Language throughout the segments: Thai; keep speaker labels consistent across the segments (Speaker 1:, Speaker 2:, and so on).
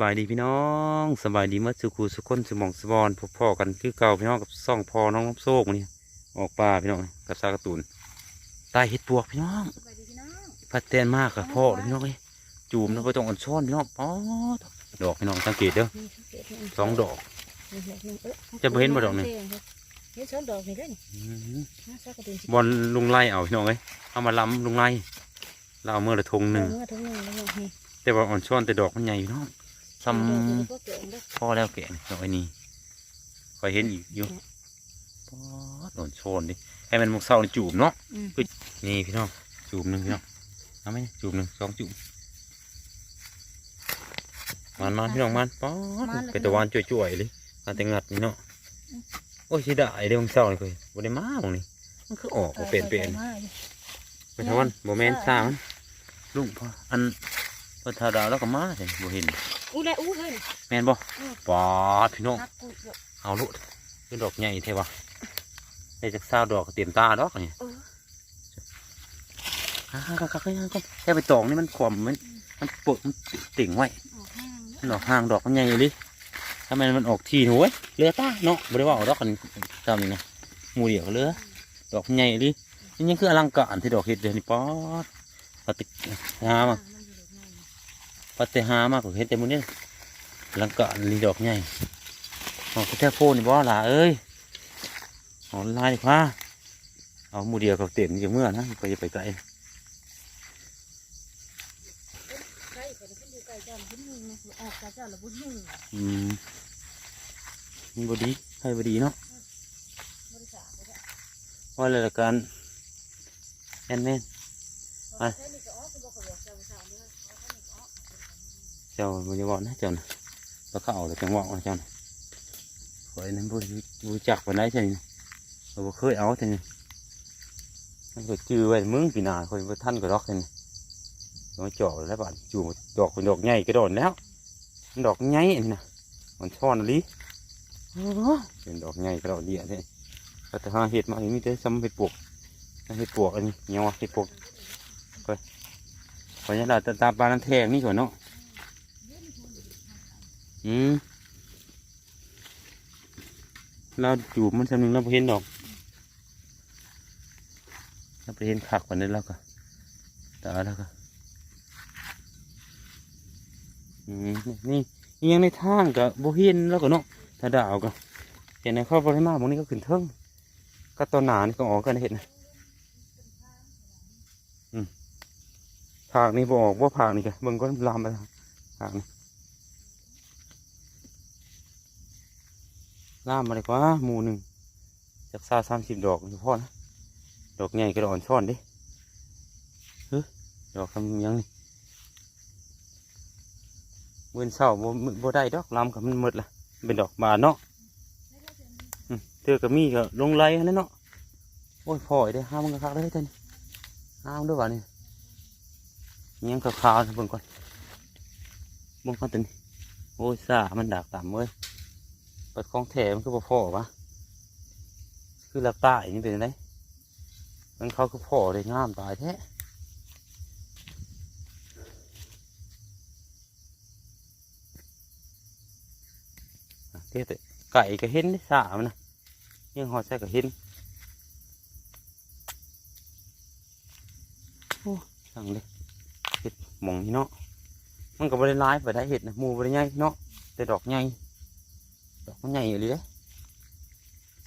Speaker 1: บายดีพี่น้องสบายดีเมื่อสุขูสุขคนสมองสบอนพบพ่อกันคือเก่าพี่น้องกับซ่องพอน้องน้ำโซกมานี่ออกป่าพี่น้องกับซากระตุนตายเห็ดปวกพี่น้อง
Speaker 2: สบายดีพี่น้อง
Speaker 1: พัดเต้นมากกับพ่อเลยพี่น้องเอ้ยจูมแล้วก็ต้องอ่อนช้อนพี่น้องป๊อดดอกพี่น้องสังเกตเด้อ
Speaker 2: นี่สังเกตนี่
Speaker 1: สองดอก
Speaker 2: นี่นี่นี่เอ้ย
Speaker 1: จะบ่เห็นบ่ดอกนี่
Speaker 2: เห็นสองดอกนี่เด้อนี่
Speaker 1: อืม
Speaker 2: นะสักกระดิ่งสิ
Speaker 1: บอลลุงไล่เอาพี่น้องเอ้ยเอามาล้ำลุงไล่เราเอาเมื่อละทงหนึ่ง
Speaker 2: เอาเมื่อถึงหนึ่งแล้วนี่
Speaker 1: แต่ว่าอ่อนช้อนแต่ดอกมันใหญ่พี่น้อง ซ้
Speaker 2: ดอกนี่ก็เกิดเด้อำ
Speaker 1: พ่อแล้วแกะนี่ดอกไอ้นี่คอยเห็นอีกอยู่ป๊อดอ่อนช้อนดิให้มันมุกเศร้านี่จูบเนาะ
Speaker 2: อืม
Speaker 1: นี่พี่น้องจูบหนึ่งพี่น้องเอาไหมจูบหนึ่งสองจูบมันมันพี่น้องมันป๊อดเป็นตะวันจ่วยๆเลยมันแต่งัดนี่เนาะโอ้ยสิได้เดี๋ยวมึงเศร้าเลยคุยบ่ได้มาหมองนี่มันคือออกบ่เป็นเป็นไปทวันบ่แม่นซ่ามันลุงพ่ออัน พอทาดาวแล้วก็มาเห็นบ่เห็น
Speaker 2: อู้ได้อู้เลย
Speaker 1: แม่นบ่ป๊อดพี่น้อง
Speaker 2: เอา
Speaker 1: ลุคือดอกใหญ่เท่วะได้จากซาวดอกก็เต็มตาดอกนี่ฮ่าฮ่าฮ่าฮ่าแค่ไปตองนี่มันขวมมันมันปวดมันติ่งไว้
Speaker 2: ออกห้าง
Speaker 1: มันออกห่างดอกมันใหญ่เลยถ้ามันมันออกทีหนูเว้ยเรือตาเนาะบริว่าเอาดอกกันตามนี้นะมูเดียวเรือดอกมันใหญ่เลยนี่ยังคืออลังการที่ดอกเห็ดเดือนนี่ป๊อดปฏิหามา ปฏิหามากกว่าเห็ดแต่มือนี่ลังการลีดอกใหญ่ออกแค่โฟนี่บ่ล่ะเอ้ยเอาลายดีกว่าเอาหมูเดียวกับเต็มอย่าเมื่อนะไปไปไกล
Speaker 2: ใกล้กันขึ้นอยู่ใกล้เจ้าขึ้นหนึ่งออกจากเจ้าละบุญหนึ่ง
Speaker 1: อืมมันบดีให้บดีเนาะว่าอะไรละกันแอนแมน
Speaker 2: อะ จ้า
Speaker 1: บริวารนะเจ้านะปลาเข้าแต่จังหวะนะเจ้านะคอยนั้นบริบูจักวันไหนใช่ไหมเราบ่เคยเอาใช่ไหมมันก็จือไว้มึงปีหนาคอยว่าท่านก็ดอกใช่ไหมมาเจาะแล้วบ้านจูบดอกเป็นดอกใหญ่ก็โดนแล้วมันดอกใหญ่อันนี้นะมันช่อนอะไรเป็นดอกใหญ่ก็ดอกเดียวเนี่ยก็แต่หาเห็ดมาอันนี้มีแต่ซ้ำเห็ดปวกเห็ดปวกอันนี้เงี้ยวะเห็ดปวกขออนุญาตตาปลานันแทงนี่ก่อนเนาะ อืมเราจูบมันสำนึงเราเห็นดอกเราไปเห็นขักกว่านั้แล้วก็ตาแล้วก็อืมนี่นี่ยังในทางกับโบเห็นแล้วก็เนาะถ้าดาวก็เห็นในข้อบริมาบางนี้ก็ขึ้นเทิงก็ตอนหนานี่ก็ออกกันเห็นนะผากนี่บออกว่าผากนี่กะเบิ่งก็ลามไปทางผากนี่ ลามมาเลยกว่าหมู่หนึ่งจากซาสามสิบดอกเฉพาะนะดอกใหญ่ก็ดอกอ่อนช่อนดิเฮ้ยดอกทำยังนี่เว้นเศร้าบ่บ่ได้ดอกลามกับมันหมดละเป็นดอกบานเนาะเธอกับมีก็ลงไหลนั่นเนาะโอ้ยพอยได้ห้ามมันก็คักได้ท่านห้ามด้วยวะนี่ยังขาวๆเบิ่งก่อนเบิ่งก่อนตัวนี้โอ้ยซามันดากต่ำเว้ย เปิดของแถมันคือบ่พอวะคือหลักใต้นี่เป็นไงมันเขาคือพ่อเลยงามตายแท้เดี๋ยวแต่ไก่ก็เห็นได้ซ่ามันนะยังหอดใส่ก็เห็นโอ้สั่งเลยเห็ดหมองนี่เนาะมันก็บริลายไปได้เห็ดนะมูบริใหญ่เนาะแต่ดอกใหญ่ ดอกมันใหญ่อยู่เลย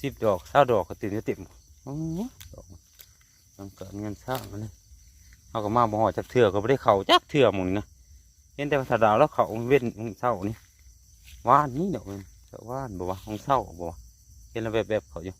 Speaker 1: สิบดอกเศร้าดอกก็ตื่นจะเต็มโอ้โหดอกมันเกิดเงินสร้างมาเลยเอาก็มาบ่หอจากเถื่อก็ไม่ได้เข่าจักเถื่อหมองนี่นะเห็นแต่ภาษาดาวแล้วเขาเว้นของเศร้านี่ว่านนี่ดอกมันเจ้าว่านบ่วะของเศร้าบ่วะเห็นแล้วแบบแบบๆเขาอยู่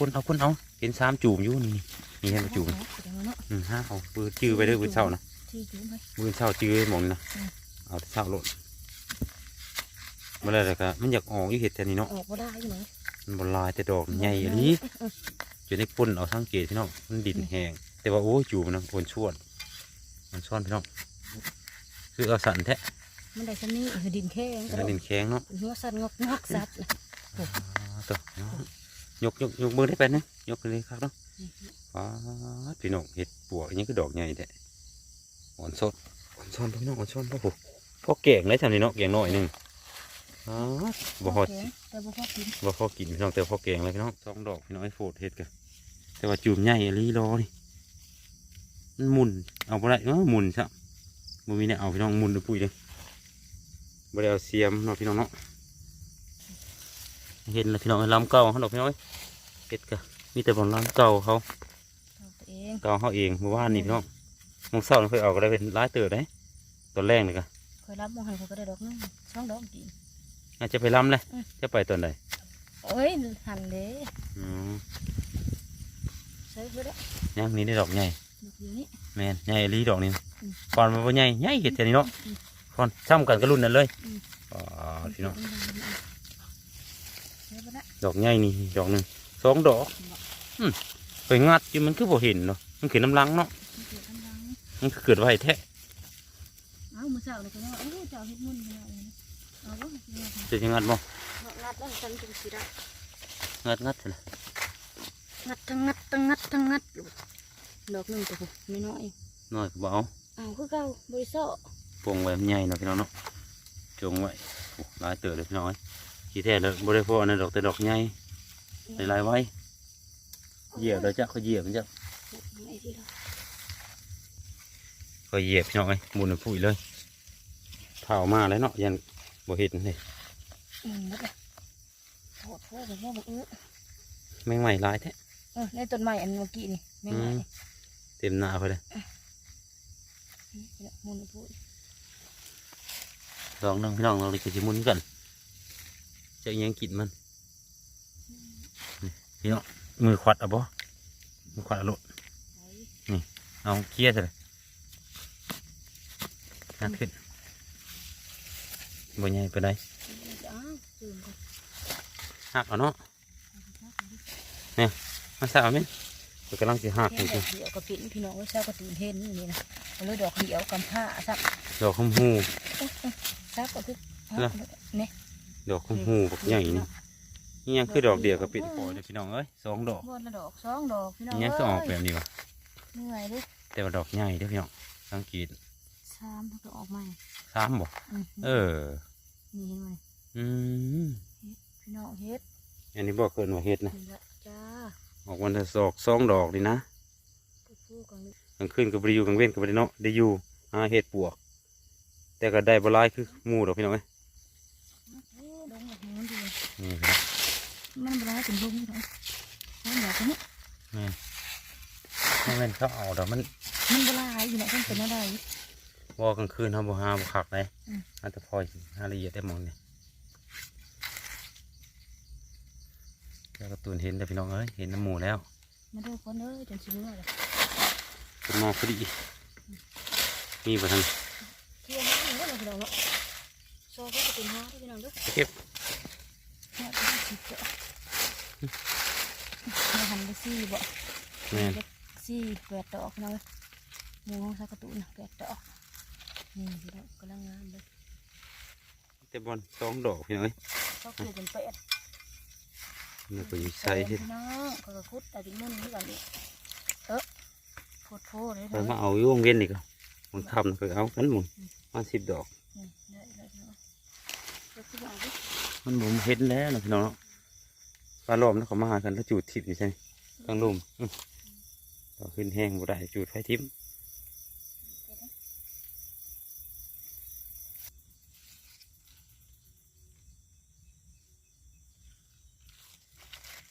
Speaker 1: คนเอาคนเอาเห็นสามจูมอยู่นี่นี่เห็นบ่จูม
Speaker 2: เดี๋ยวเนาะ
Speaker 1: อืมฮะเอาปืนจื้อไปเด้อปืนเศร้านะ
Speaker 2: ที่จุ่มไป
Speaker 1: ปืนเศร้าจื้อหมองนี่นะ
Speaker 2: อืม
Speaker 1: เอาแต่เศร้าโลดมาแล้วก็มันอยากออกอีเห็ดแทนนี่เนาะ
Speaker 2: ออกบ่ได้อยู่ไหน
Speaker 1: มันบลายแต่ดอกใหญ่อีหลีจะได้ปุ่นเอาสังเกตพี่น้องมันดินแห้งแต่ว่าโอ้ยจูมันนะโอนชวนมันซ่อนพี่น้องคือเอาสันแท้
Speaker 2: มันได้ชำนี้คือดินแข็ง
Speaker 1: แล้วดินแข็งเนาะ
Speaker 2: หัวสัตว์งอกงอกสัตว์นะ
Speaker 1: อ่าตัวเนาะ ยกยกยกมือได้ไปนะยกเลยครับเนาะว้าดพี่น้องเห็ดปวกอันนี้คือดอกใหญ่แท้อ่อนสดอ่อนซ่อนพี่น้องอ่อนซ่อนพ่อผมพ่อแกงเลยทำนี่เนาะแกงหน่อยหนึงอ้าวบ่ฮอด
Speaker 2: แข็งแต่บ่พอกิน
Speaker 1: ว่าพอกินพี่น้องแต่พอแกงเลยพี่น้องสองดอกพี่น้องไอ้โฟดเฮ็ดกันแต่ว่าจูมใหญ่อะลีรอนี่มันหมุนเอาไปได้เออหมุนซะบ่มีเนี่ยเอาพี่น้องหมุนดูปุ๋ยเลยบ่ได้เอาเสียมเนาะพี่น้องเนาะ เห็นแล้วพี่น้องลำเก่าเขาดอกพี่น้องเอ้ยเฮ็ดกันมีแต่บอลลำเก่าเขา
Speaker 2: เอาตัวเอง
Speaker 1: เก่าเขาเองเมื่อวานนี่พี่น้องมองเศร้านี่เคยเอาก็ได้เป็นร้ายเติบได้ตอนแรกนี่ก็
Speaker 2: เคยรับมองหันเขาก็ได้ดอกนึงช่องดอกกิน
Speaker 1: อาจจะไปลำเลย
Speaker 2: อืม
Speaker 1: จะไปตอนใด
Speaker 2: เอ้ยหันเด้
Speaker 1: อืม
Speaker 2: ใช้เพื่อได้
Speaker 1: ย่างนี้ได้ดอกใหญ่
Speaker 2: ดอกอยู่นี่
Speaker 1: แม่นใหญ่อีหลีดอกนี่
Speaker 2: อืม
Speaker 1: ฟอนมันบ่ใหญ่ใหญ่เห็ดแค่นี้เนาะ
Speaker 2: อืม
Speaker 1: ฟอนซ้ำกันก็รุ่นนั้นเลย
Speaker 2: อืม
Speaker 1: อ๋อพี่น้อง
Speaker 2: ใช้เพื่อได้
Speaker 1: ดอกใหญ่นี่ดอกหนึ่งสองดอกอืมไปงัดอยู่มันคือบ่เห็นเนาะมันคือน้ำลังเนาะ
Speaker 2: มันเกิดกำลัง
Speaker 1: มันคือเกิดไว้แท้
Speaker 2: เอามือเช้าเลยก็ว่าโอ้เจ้าเฮ็ดมุ่นขนาดนี้เอาบ่เฮ็ดมุ่น
Speaker 1: จะยังงัดบ่
Speaker 2: งัดแล้วฉันจึงสิได้
Speaker 1: งัดงัดเถอะนะ
Speaker 2: งัดทั้งงัดทั้งงัดทั้งงัดอยู่ดอกหนึงตัวผู้ไม่น้อย
Speaker 1: น้อยก็บ่เอา
Speaker 2: เอาคือเก่าบริสุทธิ์
Speaker 1: ปวงไว้มันใหญ่เนาะพี่น้องเนาะจงไว้โอ้หลายเติบเลยพี่น้องเอ้ย ขี้แท้แล้วบ่ได้พออันนั้นดอกแต่ดอกใหญ่หลายๆไว้เหยียบแล้วจ้ะเขาเหยียบมันจ้ะ
Speaker 2: ไอ้ที่เรา
Speaker 1: เขาเหยียบพี่น้องเอ้ยหมุนปุ๋ยเลยเผามาแล้วเนาะยันบ่เห็นเลย
Speaker 2: อืมหมดเลยโทษโทษแบบว่าบอกเออ
Speaker 1: แมงใหม่หลายแท้
Speaker 2: เออในต้นไม้อันเมื่อกี้นี่ไม่ไหว
Speaker 1: อืมเต็มหน้าไปเลย
Speaker 2: เนี่ยมุนพูด
Speaker 1: ลองนึงพี่น้องเราเลยจะหมุนกัน จะอิหยังกินมันนี่พี่น้องมือขวัดเอาบ่มือขวัดเอาโลด
Speaker 2: ไหน
Speaker 1: เอาเคลียร์เลยนักขึ้นบ่ใหญ่ไปได้
Speaker 2: อ้าวตื่นก่อน
Speaker 1: หักเอาเนาะมาสาวไหมมันกำลังจะหัก
Speaker 2: แค่
Speaker 1: จริง
Speaker 2: ดอกเดียวกับปิ่นพี่น้องไว้เช้าก็ตื่นเห็นนี่นะเอาเลยดอกเดียวกำผ้าซัก
Speaker 1: ๆดอกคำหู
Speaker 2: ซักก็คือ
Speaker 1: เหรอ
Speaker 2: เนี่ย
Speaker 1: ดอกคำหูบักใหญ่นี่นี่ยังคือดอกเดียวกับปิดปล่อยเลยพี่น้องเอ้ยสองดอก
Speaker 2: บนละดอกสองดอกพี่น้อง
Speaker 1: นี่ยังก็ออกแบบนี้วะ
Speaker 2: เหนื่อยเลย
Speaker 1: แต่ว่าดอกใหญ่เด้อพี่น้องสังเกต
Speaker 2: สามมันก็ออกมา
Speaker 1: สามบ่
Speaker 2: อืม
Speaker 1: เออ
Speaker 2: นี่เห็นไหม
Speaker 1: อืม
Speaker 2: พี่น้องเฮ็ด
Speaker 1: อันนี้บอกเกินว่าเฮ็ดนะ
Speaker 2: นี่ละจ้า
Speaker 1: ออกวันละสอกสองดอกนี่นะ
Speaker 2: พูดพูดกันเลย
Speaker 1: กลางคืนก็บริยูกลางเว้นก็บริเนาะได้อยู่หาเห็ดปวก แต่ก็ได้บหลายคือหมูดอกพี่น้องเอ้ย
Speaker 2: โอ้ดอกแบบนี้มั นดี
Speaker 1: นี่พี่น้อง
Speaker 2: มันบ่ได้เป็นดงนี่เนาะมันดอกนี้
Speaker 1: แม่นไม่แม่นเขาเอาดอกมัน
Speaker 2: มันบ่ลายอยู่เนาะมันเป็นอะไร
Speaker 1: วอกลางคืนเขาบ่หาบ่คักเลย
Speaker 2: อืม
Speaker 1: อาจจะพอหาละเอียดได้หมองเนี่ยแล้วก็ตูนเห็นแต่พี่น้องเอ้ยเห็นน้ำหมูแล้ว
Speaker 2: มาดูคนเอ้ยจนสิเมื่อยเลย
Speaker 1: เป็นมองพอดีมีบ่ทัน
Speaker 2: เที่ยงนี่เนาะพี่น้องเนาะโซ่ก็จะเป็นห้าที่พี่น้องเด้อ
Speaker 1: ไปเก็บ
Speaker 2: เนี่ยก็ได้สิบเจ้า มาหันไปสี่บ่
Speaker 1: แม่น
Speaker 2: สี่แปดดอกพี่น้องเอ้ยหมูของสักกระตุนแปดดอกนี่พี่น้องกำลังงามเลย
Speaker 1: แต่บอลสองดอกพี่น้องเอ้ย
Speaker 2: ก็คือเป็นแปด
Speaker 1: นี่ก็อยู่ใส่
Speaker 2: พี่
Speaker 1: ที่
Speaker 2: น้องเขาก็คุดแต่ดินมุ่นนี่กันดิเออโพดโพดเลย
Speaker 1: ไป
Speaker 2: เด้อ
Speaker 1: มาเอาอยู่วงเวียนอีกอะมันคำเคยเอากันหมุนมาสิบดอก
Speaker 2: อืมได้ได้พี่น้องเดี๋ยวพี่น้องดิ
Speaker 1: มันบ่มเห็นแล้วนะพี่น้องเนาะปลาลมแล้วเขามาหากันแล้วจูดทิพย์อยู่ใช่ไหมตั้งลุมอื้อเราขึ้นแห้งบ่ได้จูดไฟทิพย์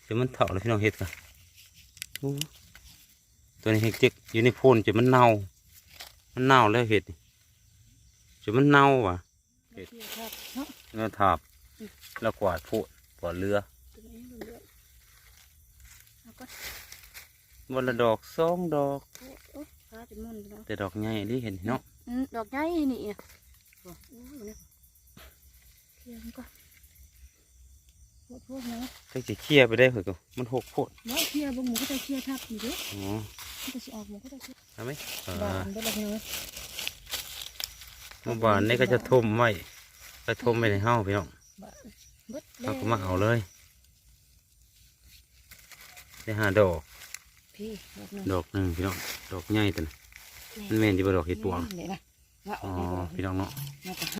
Speaker 1: เดี๋ยวมันเถาแล้วพี่น้องเห็ดกันโอ้ตัวนี้เห็ดเจ๊กอยู่ในโพนจะมันเน่า มันเน่าแล้วเห็ดนี่จะมันเน่าว่ะ
Speaker 2: เดี๋ยวพี่ครับเนาะ
Speaker 1: แล้วถาบ แล้วกวาดโพดกวาดเรือ
Speaker 2: ตัวนี้มันเลือดแล้วก็
Speaker 1: วันละดอกสองดอก
Speaker 2: โอ้โอ้ฟ้าจะมุ่นพี่น้อง
Speaker 1: แต่ดอกใหญ่นี่เห็นเนาะ
Speaker 2: อืมดอกใหญ่นี่อะโอ้โหเนี่ยเทียมก็
Speaker 1: ถ้าจะเคลียร์ไปได้เหรอก็มันหกโพด
Speaker 2: เนาะเคลียร์บ่หมูก็จะเคลียร์ทับอยู่เด้อ
Speaker 1: อ๋อ
Speaker 2: มันก็สิออกหมูก็จะเคลียร์
Speaker 1: ทำไหมเอ
Speaker 2: บ้า
Speaker 1: อน
Speaker 2: เด้อละพี่น้อง
Speaker 1: เมื่อวานนี่ก็จะทมไว้ก็ทมไปในห้องพี่น้อง
Speaker 2: บ้านเบิด
Speaker 1: เขาก็มาเอาเลยได้ห้าดอก
Speaker 2: พี่ดอกหนึง
Speaker 1: ดอกหนึ่งพี่น้อง ดอกใหญ่ตัวนะมันแม่นที่บ่ดอกเห็ดปวง
Speaker 2: นี่นะว่าอ
Speaker 1: อ๋
Speaker 2: อ
Speaker 1: อ
Speaker 2: กมา
Speaker 1: พี่น้องเนาะ
Speaker 2: แล้วก็